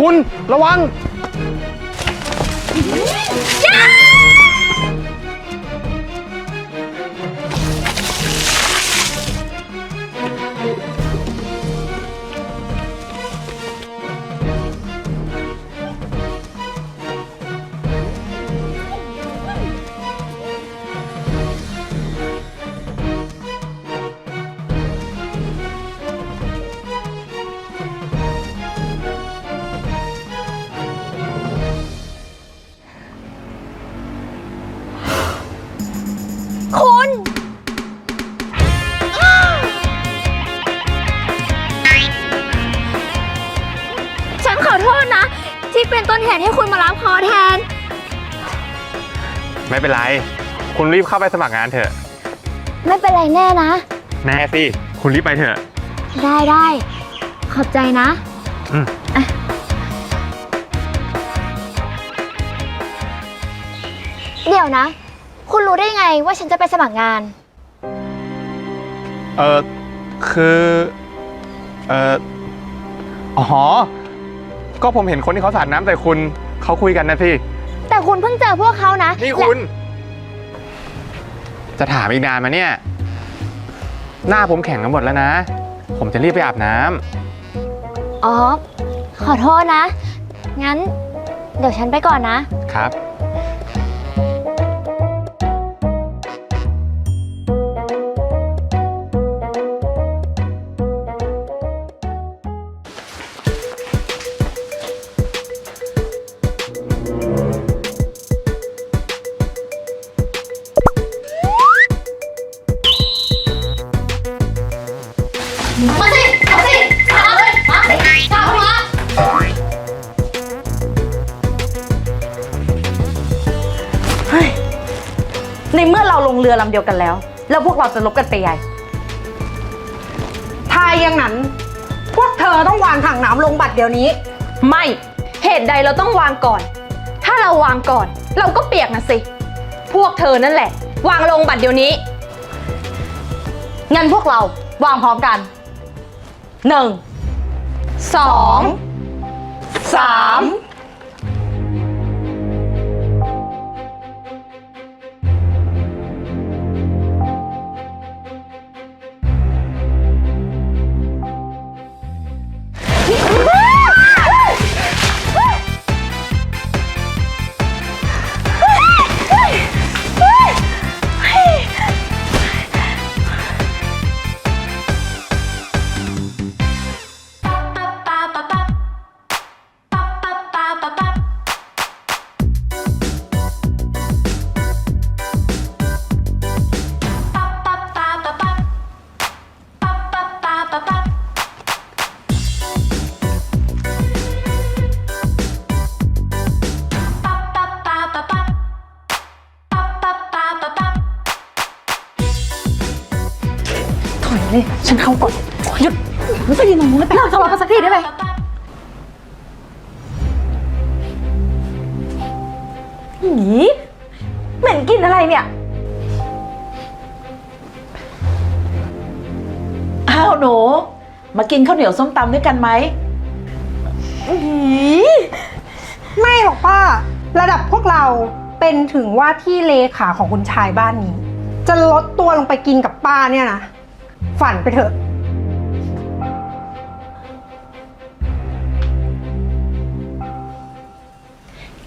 คุณระวังคุณ ไม่เป็นไร คุณรีบเข้าไปสมัครงานเถอะ ไม่เป็นไรแน่นะ แน่สิ คุณรีบไปเถอะ ได้ได้ขอบใจนะ อืมอะ เดี๋ยวนะ คุณรู้ได้ไงว่าฉันจะไปสมัครงาน เออคือ เอออ๋อ ก็ผมเห็นคนที่เขาสาดน้ำใส่คุณ เขาคุยกันนะสิ แต่คุณเพิ่งเจอพวกเขานะนี่และคุณ จะถามอีกนานมาเนี่ย หน้าผมแข็งกันหมดแล้วนะ ผมจะรีบไปอาบน้ำอ๋อ ขอโทษนะ งั้น เดี๋ยวฉันไปก่อนนะ ครับ เราเดียวกันแล้ว แล้วพวกเราจะลบกันไปใหญ่ ถ้าอย่างนั้น พวกเธอต้องวางถังน้ำลงบัตรเดี๋ยวนี้ ไม่ เหตุใดเราต้องวางก่อน ถ้าเราวางก่อน เราก็เปียกนะสิ พวกเธอนั่นแหละ วางลงบัตรเดี๋ยวนี้ งั้นพวกเราวางพร้อมกัน หนึ่ง สอง สาม เลยไปเราจะรอกันสักทีได้ไหมหีเหม็นกลินอะไรเนี่ย อ้าวหนูมากินข้าวเหนียวส้มตำด้วยกันไหมไม่หรอกป้า ระดับพวกเราเป็นถึงว่าที่เลขาของคุณชายบ้านนี้ จะลดตัวลงไปกินกับป้าเนี่ยนะ ฝันไปเถอะ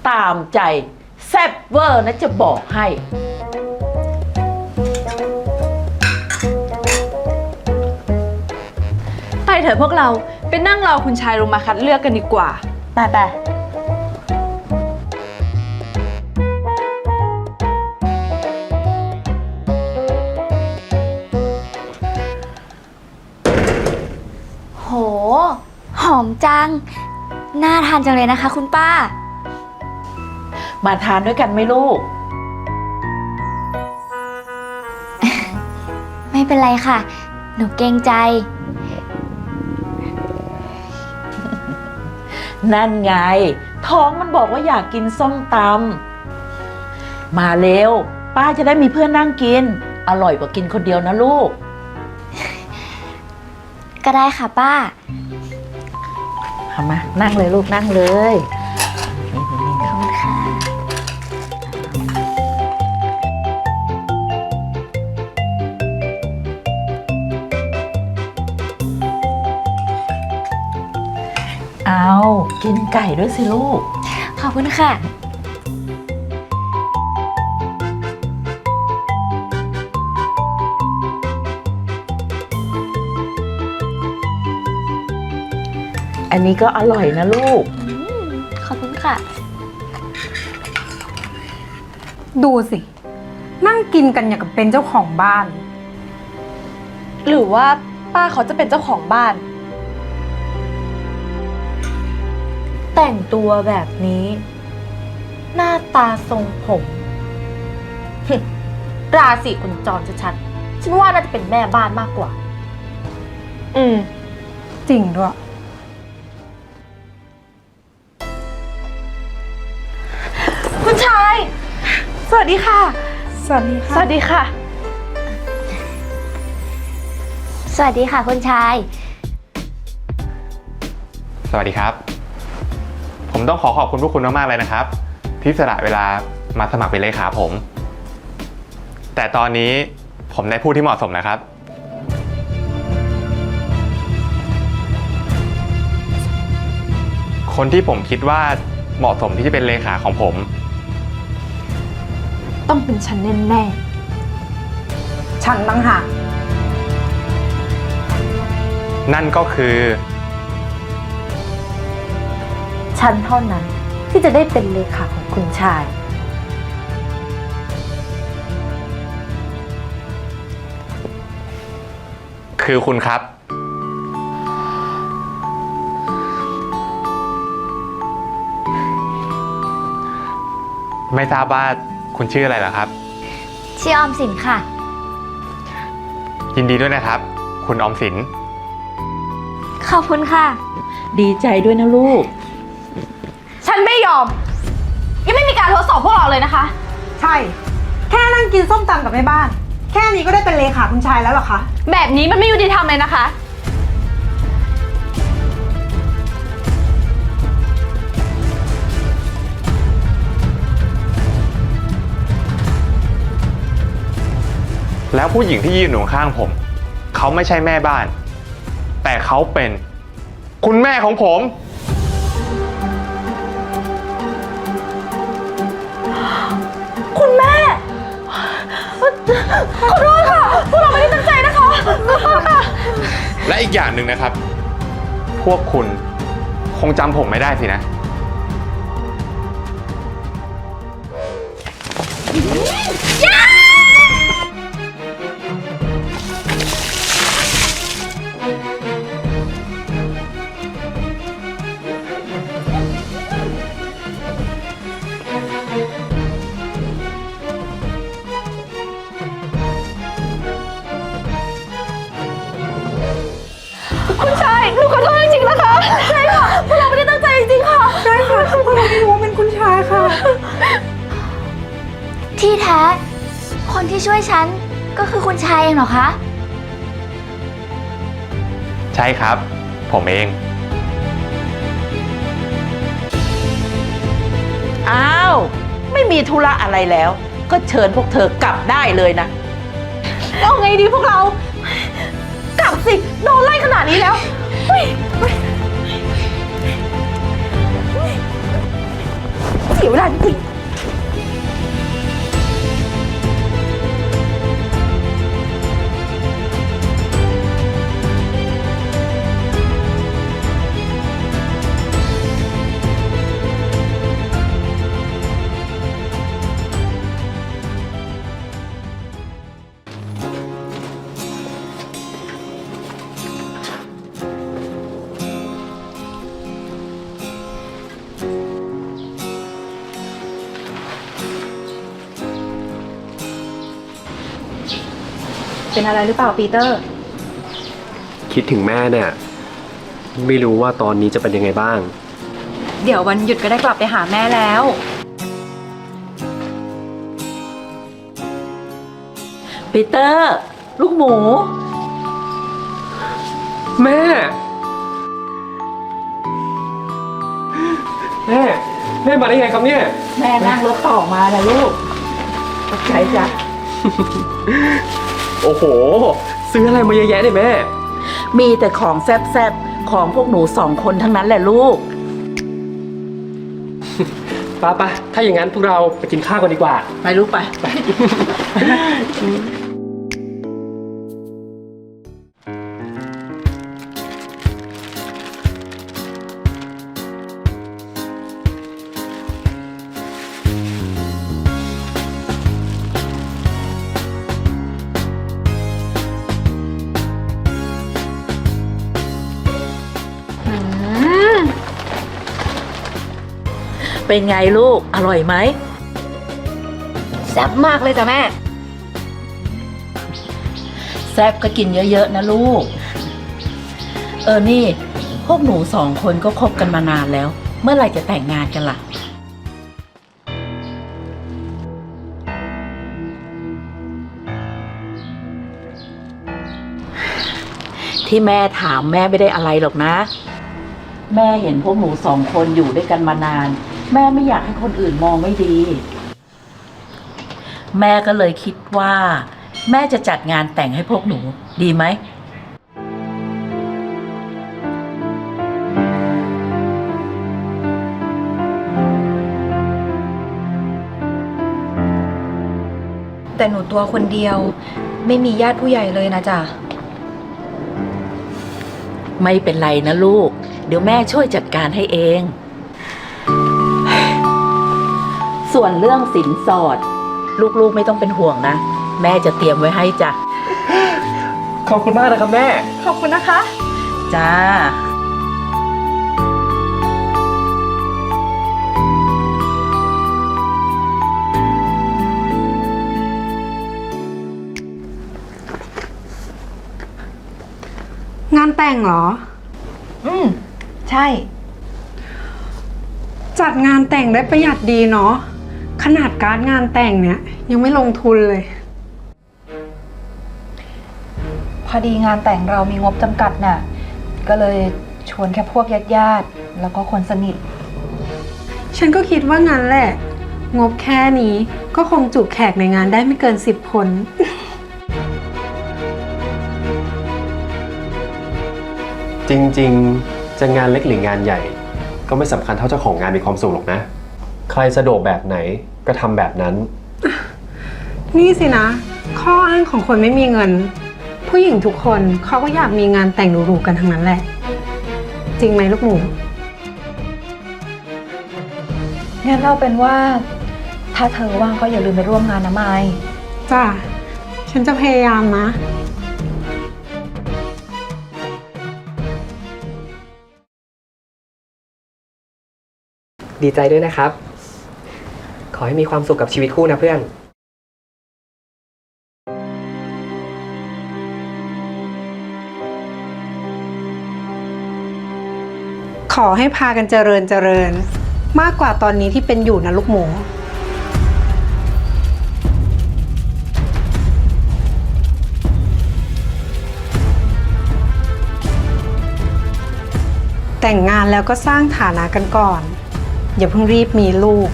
ตามใจ แซ่บเวอร์นะจะบอกให้ ไปเถอะพวกเราไปนั่งรอคุณชายลงมาคัดเลือกกันดีกว่า ไปไปโห หอมจัง น่าทานจังเลยนะคะคุณป้า มาทานด้วยกันไหมลูก ไม่เป็นไรค่ะ หนูเกรงใจ นั่นไง ท้องมันบอกว่าอยากกินส้มตำมาเร็ว ป้าจะได้มีเพื่อนนั่งกิน อร่อยกว่ากินคนเดียวนะลูก ก็ได้ค่ะป้าหเอามา นั่งเลยลูกนั่งเลย เอากินไก่ด้วยสิลูก ขอบคุณค่ะ อันนี้ก็อร่อยนะลูกอืมขอบคุณค่ะ ดูสิ นั่งกินกันอย่างกับเป็นเจ้าของบ้าน หรือว่าป้าเขาจะเป็นเจ้าของบ้าน แต่งตัวแบบนี้ หน้าตาทรงผม ราศีคุณจรชัดๆฉันว่าน่าจะเป็นแม่บ้านมากกว่า อืม จริงด้วย คุณชาย สวัสดีค่ะ สวัสดีสค่ะ วัสดีค่ะ สวัสดีค่ะคุณชาย สวัสดีครับ ผมต้องขอขอบคุณพวกคุณมากๆเลยนะครับ ที่สละเวลามาสมัครเป็นเลขาผม แต่ตอนนี้ผมได้ผู้ที่เหมาะสมแล้วครับ คนที่ผมคิดว่าเหมาะสมที่จะเป็นเลขาของผม ต้องเป็นฉันแน่ฉันตั้งหาก นั่นก็คือ ฉันเท่านั้นที่จะได้เป็นเลขาของคุณชาย คือคุณครับ ไม่ทราบว่าคุณชื่ออะไรเหรอครับ ชื่อออมสินค่ะ ยินดีด้วยนะครับ คุณออมสิน ขอบคุณค่ะ ดีใจด้วยนะลูกๆฉันไม่ย อม ยังไม่มีการทดสอบพวกเราเลยนะคะ ใช่ แค่นั่งกินส้มตำกับแม่บ้าน แค่นี้ก็ได้เป็นเลขาคุณชายแล้วเหรอคะ แบบนี้มันไม่ยุติธรรมเลยนะคะ แล้วผู้หญิงที่ยืนอยู่ข้างผม เขาไม่ใช่แม่บ้าน แต่เขาเป็น คุณแม่ของผม คุณแม่ ขอโทษค่ะ พวกเราไม่ได้ตั้งใจนะคะขอโทษค่ะ และอีกอย่างหนึ่งนะครับ พวกคุณคงจำผมไม่ได้สินะ ไม่รู้ว่าเป็นคุณชายค่ะ ที่แท้ คนที่ช่วยฉันก็คือคุณชายเองเหรอคะ ใช่ครับ ผมเอง อ้าว ไม่มีธุระอะไรแล้ว ก็เชิญพวกเธอกลับได้เลยนะ เอาไงดีพวกเรา กลับสิ โดนไล่ขนาดนี้แล้วเฮ้ยเฮ้ย เสีย เวลาจริงเป็นอะไรหรือเปล่าปีเตอร์ คิดถึงแม่เนี่ยไม่รู้ว่าตอนนี้จะเป็นยังไงบ้าง เดี๋ยววันหยุดก็ได้กลับไปหาแม่แล้ว ปีเตอร์ ลูกหมู แม่ แม่มาได้ไงครับเนี่ย แม่นั่งรถต่อมานะลูกขอบใจจ้ะ โอ้โห ซื้ออะไรมาเยอะแยะเนี่ยแม่ มีแต่ของแซ่บๆ ของพวกหนูสองคนทั้งนั้นแหละลูก ป้าปะถ้าอย่างนั้นพวกเราไปกินข้าวกันดีกว่า ไปลูกไป เป็นไงลูก อร่อยไหมแซ่บมากเลยจ้ะแม่ แซ่บก็กินเยอะๆนะลูก เออนี่ พวกหนูสองคนก็คบกันมานานแล้ว เมื่อไหร่จะแต่งงานกันล่ะ ที่แม่ถามแม่ไม่ได้อะไรหรอกนะ แม่เห็นพวกหนูสองคนอยู่ด้วยกันมานาน แม่ไม่อยากให้คนอื่นมองไม่ดี แม่ก็เลยคิดว่า แม่จะจัดงานแต่งให้พวกหนู ดีไหม แต่หนูตัวคนเดียว ไม่มีญาติผู้ใหญ่เลยนะจ๊ะ ไม่เป็นไรนะลูก เดี๋ยวแม่ช่วยจัดการให้เอง ส่วนเรื่องสินสอด ลูกๆไม่ต้องเป็นห่วงนะ แม่จะเตรียมไว้ให้จ้ะ ขอบคุณมากนะครับแม่ ขอบคุณนะคะ จ้า งานแต่งเหรอ อืม ใช่ จัดงานแต่งได้ประหยัดดีเนาะ ขนาดการดงานแต่งเนี่ย ยังไม่ลงทุนเลย พอดีงานแต่งเรามีงบจำกัดน่ะ ก็เลยชวนแค่พวกญาติญาติๆแล้วก็คนสนิท ฉันก็คิดว่างั้นแหละ งบแค่นี้ก็คงจุแขกในงานได้ไม่เกินสิบคน จริงๆ จะงานเล็กหรืองานใหญ่ ก็ไม่สำคัญเท่าเจ้าของงานมีความสุขหรอกนะ ใครสะดวกแบบไหน ก็ทำแบบนั้น นี่สินะ ข้ออ้างของคนไม่มีเงิน ผู้หญิงทุกคนเขาก็อยากมีงานแต่งหรูๆกันทั้งนั้นแหละ จริงไหมลูกหมูงั้นเอาเป็นว่า ถ้าเธอว่างก็อย่าลืมไปร่วมงานนะไมายจ้าฉันจะพยายามนะ ดีใจด้วยนะครับข อให้มีความสุขกับชีวิตคู่นะเพื่อนขอให้พากันเจริญเจริญ มากกว่าตอนนี้ที่เป็นอยู่นะลูกหมู แต่งงานแล้วก็สร้างฐานะกันก่อน อย่าเพิ่งรีบมีลูก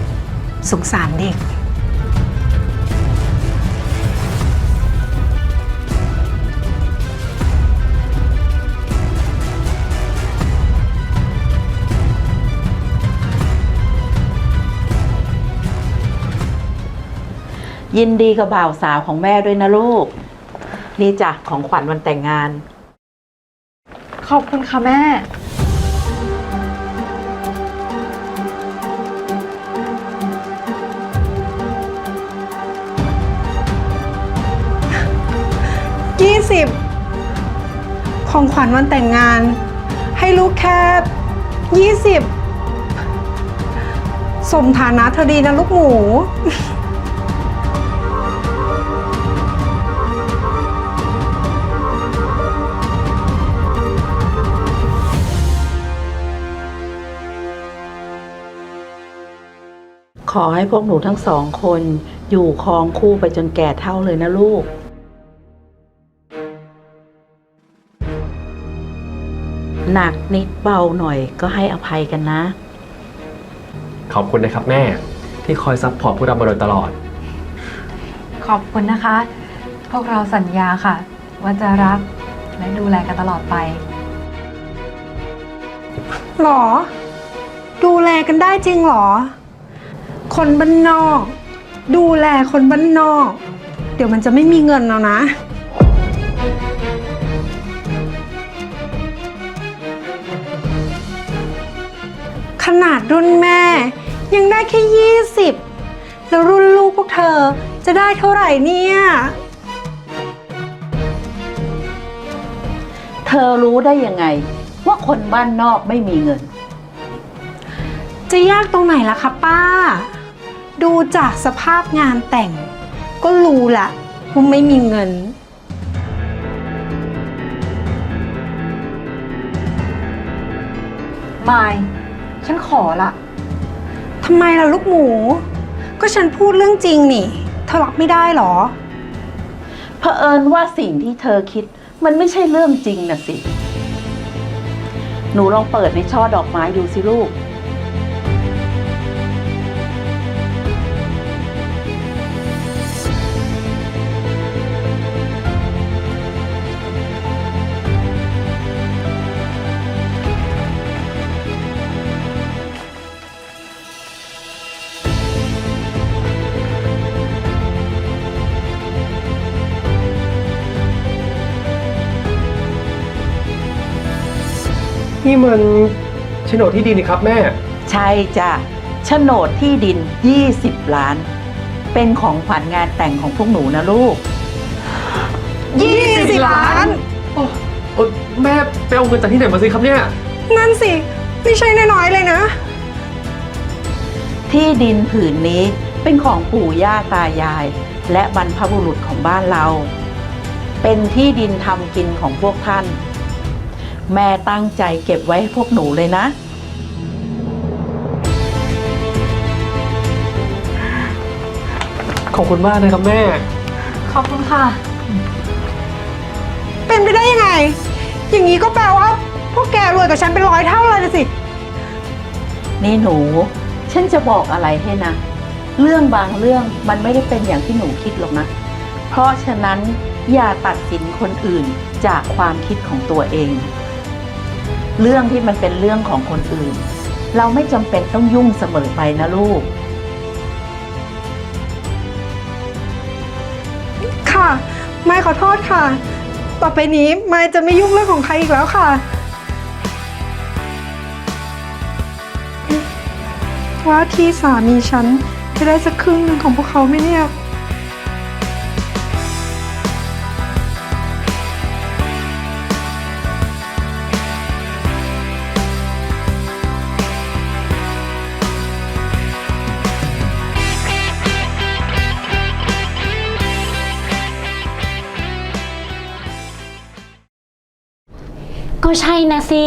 สงสารเด็ก ยินดีกับบ่าวสาวของแม่ด้วยนะลูก นี่จ้ะของขวัญวันแต่งงาน ขอบคุณค่ะแม่ 20 ของขวัญวันแต่งงาน ให้ลูกแค่ 20 สมฐานะเธอดีนะลูกหมู ขอให้พวกหนูทั้งสองคนอยู่ครองคู่ไปจนแก่เท่าเลยนะลูก หนักนิดเบาหน่อยก็ให้อภัยกันนะ ขอบคุณนะครับแม่ ที่คอยซัพพอร์ตพวกเรามาโดยตลอด ขอบคุณนะคะ พวกเราสัญญาค่ะ ว่าจะรักและดูแลกันตลอดไป หรอ ดูแลกันได้จริงหรอ คนบ้านนอก ดูแลคนบ้านนอก เดี๋ยวมันจะไม่มีเงินแล้วนะ ขนาดรุ่นแม่ ยังได้แค่ยี่สิบแล้วรุ่นลูกพวกเธอจะได้เท่าไหร่เนี่ย เธอรู้ได้ยังไง ว่าคนบ้านนอกไม่มีเงิน จะยากตรงไหนล่ะคะป้า ดูจากสภาพงานแต่ง ก็รู้ละว่าไม่มีเงินมาย ฉันขอละทำไมล่ะลูกหมู ก็ฉันพูดเรื่องจริงนี่เธอรับไม่ได้หรอ เผอิญว่าสิ่งที่เธอคิด มันไม่ใช่เรื่องจริงนะสิ หนูลองเปิดในช่อดอกไม้ดูสิลูก นี่มันโฉนดที่ดินนี่ครับแม่ ใช่จ้ะโฉนดที่ดิน 20 ล้าน เป็นของขวัญงานแต่งของพวกหนูนะลูก 20 ล้านโอ้แม่ไปเอาเงินจากที่ไหนมาซื้อครับเนี่ย นั่นสิ ไม่ใช่น้อยๆเลยนะ ที่ดินผืนนี้เป็นของปู่ย่าตายาย และบรรพบุรุษของบ้านเรา เป็นที่ดินทำกินของพวกท่าน แม่ตั้งใจเก็บไว้ให้พวกหนูเลยนะ ขอบคุณมากนะครับแม่ ขอบคุณค่ะ เป็นไปได้ยังไง อย่างนี้ก็แปลว่า พวกแกรวยกับฉันเป็นร้อยเท่าเลยนะสิ นี่หนู ฉันจะบอกอะไรให้นะ เรื่องบางเรื่องมันไม่ได้เป็นอย่างที่หนูคิดหรอกนะ เพราะฉะนั้นอย่าตัดสินคนอื่นจากความคิดของตัวเอง เรื่องที่มันเป็นเรื่องของคนอื่น เราไม่จำเป็นต้องยุ่งเสมอไปนะลูก ค่ะไม่ขอโทษค่ะ ต่อไปนี้ไม่จะไม่ยุ่งเรื่องของใครอีกแล้วค่ะ ว่าที่สามีฉันจะได้สักครึ่งหนึ่งของพวกเขาไหมเนี่ย ก็ใช่นะสิ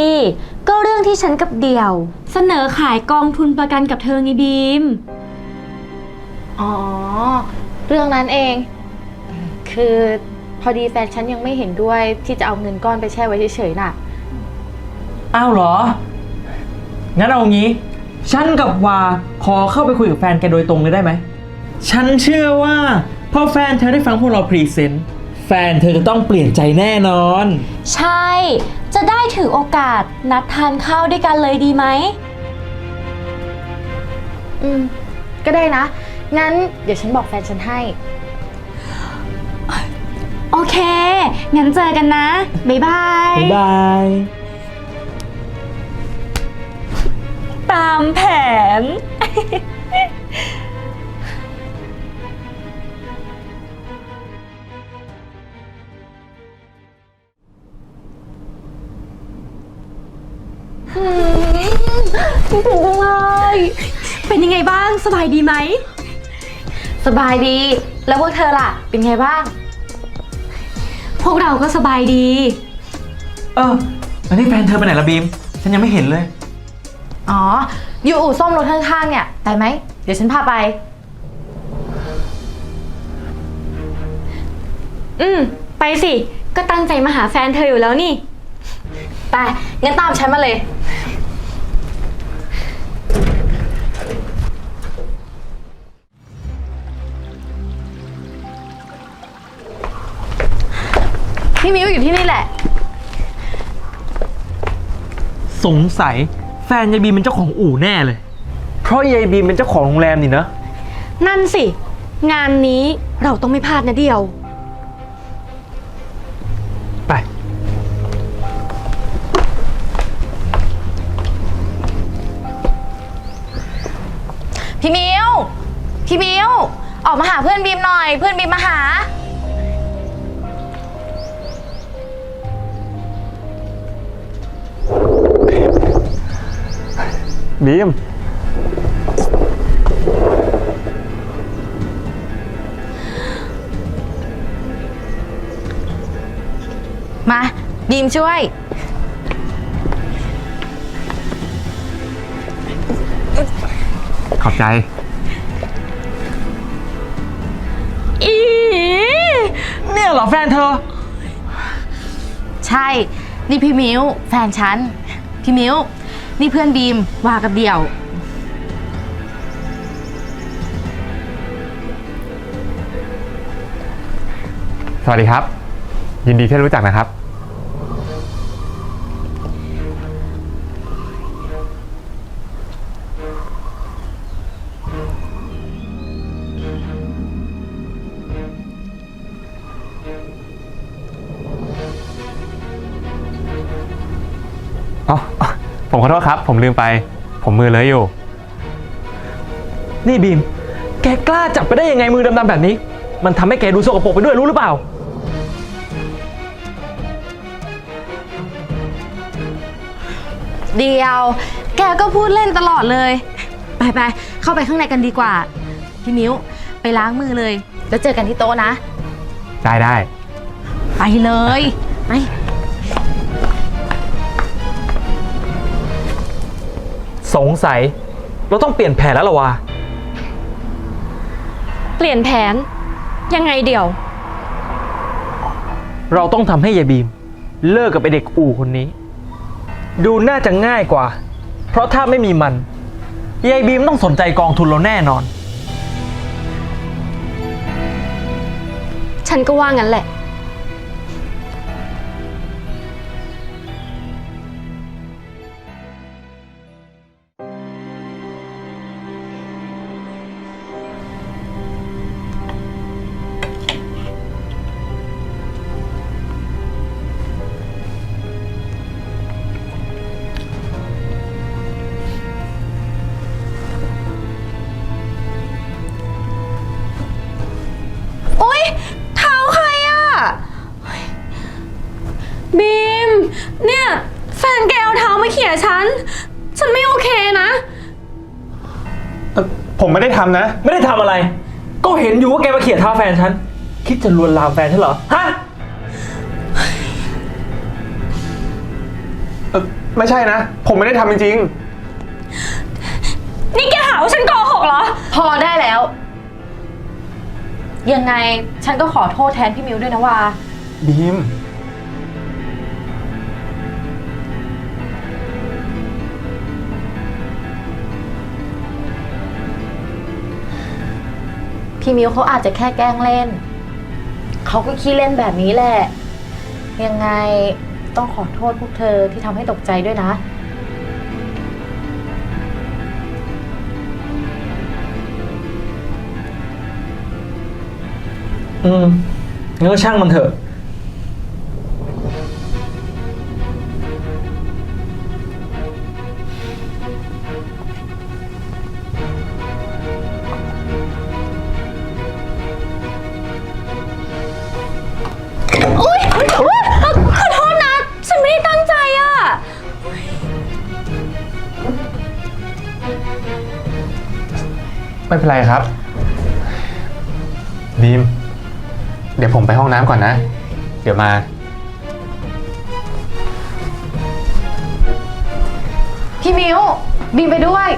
ก็เรื่องที่ฉันกับเดี่ยว เสนอขายกองทุนประกันกับเธอไงบีม อ๋อ เรื่องนั้นเอง คือพอดีแฟนฉันยังไม่เห็นด้วยที่จะเอาเงินก้อนไปแช่ไว้เฉยๆน่ะ อ้าวเหรอ งั้นเอางี้ ฉันกับวาขอเข้าไปคุยกับแฟนแกโดยตรงเลยได้ไหม ฉันเชื่อว่าพอแฟนเธอได้ฟังพวกเราพรีเซนต์ แฟนเธอจะต้องเปลี่ยนใจแน่นอน ใช่ จะได้ถือโอกาสนัดทานข้าวด้วยกันเลยดีไหม อืม ก็ได้นะ งั้นเดี๋ยวฉันบอกแฟนฉันให้ โอเค งั้นเจอกันนะ บ๊ายบาย บ๊ายบาย ตามแผน เลยเป็นยังไงบ้าง สบายดีไหม สบายดี แล้วพวกเธอล่ะ เป็นไงบ้าง พวกเราก็สบายดี เออแล้วนี่แฟนเธอไปไหนละบีม ฉันยังไม่เห็นเลย อ๋อ อยู่อู่ซ่อมรถข้างๆเนี่ย ไปไหม เดี๋ยวฉันพาไป อืม ไปสิ ก็ตั้งใจมาหาแฟนเธออยู่แล้วนี่ ไป งั้นตามฉันมาเลย พี่มิวอยู่ที่นี่แหละ สงสัยแฟนยายบีมเป็นเจ้าของอู่แน่เลย เพราะยายบีมเป็นเจ้าของโรงแรมนี่นะ นั่นสิ งานนี้เราต้องไม่พลาดนะเดียว ไป พี่มิวพี่มิวออกมาหาเพื่อนบีมหน่อย เพื่อนบีมมาห บีม มา บีมช่วย ขอบใจ อีเนี่ยเหรอแฟนเธอ ใช่ นี่พี่มิวแฟนฉัน พี่มิว นี่เพื่อนบีมว่ากับเดี่ยว สวัสดีครับ ยินดีที่ได้รู้จักนะครับ ผมลืมไป ผมมือเลยอยู่ นี่บีม แกกล้าจับไปได้ยังไงมือดำๆแบบนี้ มันทำให้แกดูสกปรกไปด้วยรู้หรือเปล่า เดียว แกก็พูดเล่นตลอดเลย ไปไปเข้าไปข้างในกันดีกว่า พี่มิวไปล้างมือเลย แล้วเจอกันที่โต๊ะนะ ได้ได้ ไปเลย ไป สงสัย เราต้องเปลี่ยนแผนแล้วล่ะวะเปลี่ยนแผน ยังไงเดียว เราต้องทำให้ยายบีม เลิกกับไอเด็กอู่คนนี้ ดูน่าจะง่ายกว่า เพราะถ้าไม่มีมันยายบีมต้องสนใจกองทุนเราแน่นอน ฉันก็ว่างั้นแหละ ทำนะ ไม่ได้ทำอะไร ก็เห็นอยู่ว่าแกมาเขี่ยเท้าแฟนฉัน คิดจะลวนลามแฟนฉันเหรอ ฮะ เอ่อไม่ใช่นะ ผมไม่ได้ทำจริงนี่แกหาว่าฉันโกหกเหรอ พอได้แล้ว ยังไงฉันก็ขอโทษแทนพี่มิวด้วยนะว่า ๆบีม พี่มิวเขาอาจจะแค่แกล้งเล่น เขาก็ขี้เล่นแบบนี้แหละ ยังไงต้องขอโทษพวกเธอที่ทำให้ตกใจด้วยนะ อืมงั้นก็ช่างมันเถอะ ไม่เป็นไรครับบีม เดี๋ยวผมไปห้องน้ำก่อนนะ เดี๋ยวมา พี่มิวบีมไปด้วย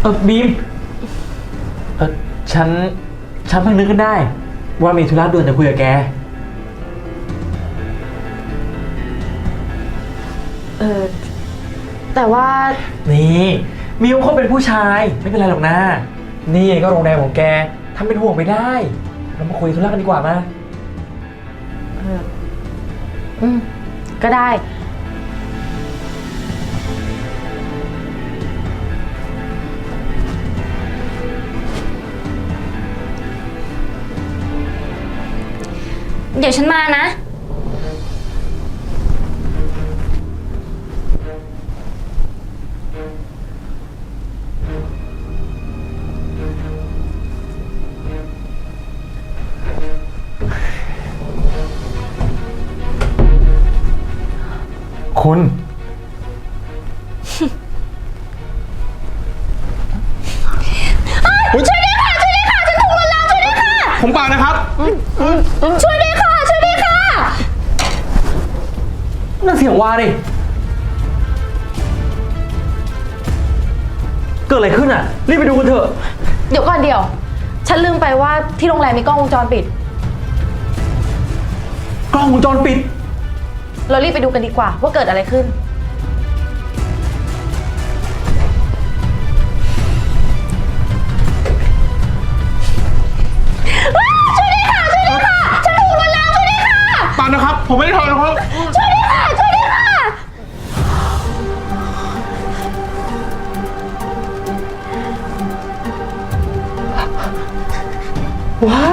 เออบีม เออฉัน ฉันเพิ่งนึกขึ้นได้ ว่ามีธุระด่วนจะคุยกับแก เออ แต่ว่า นี่มิวเขาเป็นผู้ชายไม่เป็นไรหรอกนะ นี่ก็โรงแรมของแกทำเป็นห่วงไม่ได้ เรามาคุยธุระกันดีกว่ามาอืม ก็ได้ เดี๋ยวฉันมานะ ที่โรงแรมมีกล้องวงจรปิด กล้องวงจรปิด เรารีบไปดูกันดีกว่าว่าเกิดอะไรขึ้นเปล่านะครับ ผมไม่ได้ทำนะครับเดี๋ยว ว้า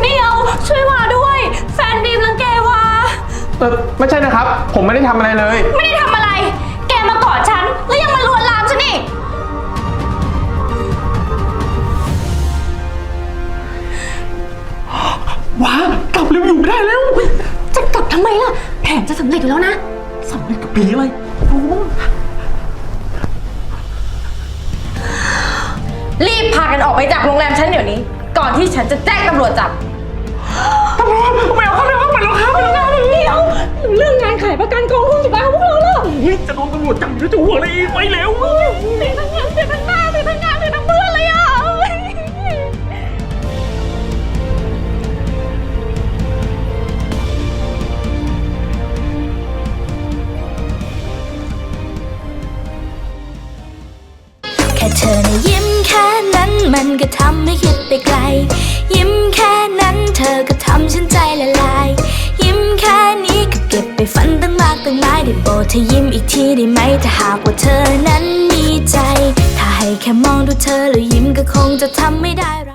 ไม่เอาช่วยวาด้วย แฟนบีมรังแกวาเออไม่ใช่นะครับ ผมไม่ได้ทำอะไรเลย ไม่ได้ทำอะไร แกมากอดฉัน แล้วยังมาลวนลามฉันอีกว้ากลับเร็วอยู่ไม่ได้แล้ว จะกลับทำไมล่ะ แผนจะสำเร็จอยู่แล้วนะ ผีอะไรรีบพากันออกไปจากโรงแรมฉันเดี๋ยวนี้ ก่อนที่ฉันจะแจ้งตำรวจจับไม่เอาเข้าไปเข้าไปแล้วครับไปแล้วครับเดี๋ยวเรื่องงานขายประกันกองทุนสุดท้ายของพวกเราล่ะเฮ้ยจะโดนตำรวจจับอยู่แล้วจะห่วงอะไรอีกไปเร็วเสียทั้งงานเสียทั้งหน้า ธอนะยิ้มแค่นั้นมันก็ทำให้คิดไปไกล ยิ้มแค่นั้นเธอก็ทำฉันใจละลาย ยิ้มแค่นี้ก็เก็บไปฝันตั้งมากตั้งหลายได้โปรดเธอยิ้มอีกทีได้ไหมถ้าหากว่าเธอนั้นมีใจ ถ้าให้แค่มองดูเธอแล้วยิ้มก็คงจะทำไม่ได้